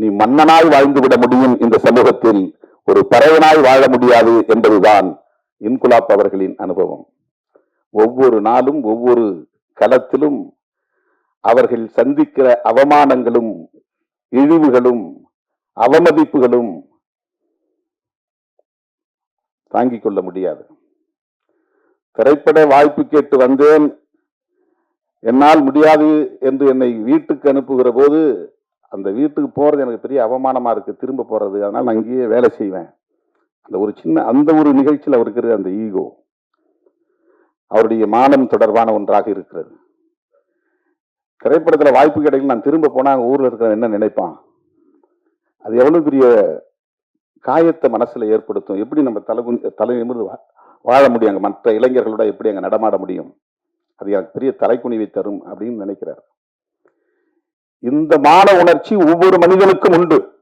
நீ மன்னனாய் வாழ்ந்து விட முடியும் இந்த சமூகத்தில் ஒரு பறவனாய் வாழ முடியாது என்பதுதான் இன்குலாப் அவர்களின் அனுபவம். ஒவ்வொரு நாளும் ஒவ்வொரு களத்திலும் அவர்கள் சந்திக்கிற அவமானங்களும் இழிவுகளும் அவமதிப்புகளும் தாங்கிக் கொள்ள முடியாது. திரைப்பட வாய்ப்பு கேட்டு வந்தேன். என்னால் முடியாது என்று என்னை வீட்டுக்கு அனுப்புகிற போது அந்த வீட்டுக்கு போகிறது எனக்கு பெரிய அவமானமாக இருக்குது திரும்ப போகிறது அதனால் நான் அங்கேயே வேலை செய்வேன். அந்த ஒரு சின்ன அந்த ஒரு நிகழ்ச்சியில் அவர் இருக்கிற அந்த ஈகோ அவருடைய மானம் தொடர்பான ஒன்றாக இருக்கிறது. திரைப்படத்தில் வாய்ப்பு கிடைக்கும் நான் திரும்ப போனால் அங்கே ஊரில் இருக்கிற என்ன நினைப்பான்? அது எவ்வளோ பெரிய காயத்தை மனசில் ஏற்படுத்தும்? எப்படி நம்ம தலை தலைநிமிர்ந்து தலை வா- வாழ முடியும்? அங்கே மற்ற இளைஞர்களோட எப்படி அங்கே நடமாட முடியும்? அது எனக்கு பெரிய தலைக்குனிவை தரும் அப்படின்னு நினைக்கிறார். இந்த மான உணர்ச்சி ஒவ்வொரு மனிதனுக்கும் உண்டு.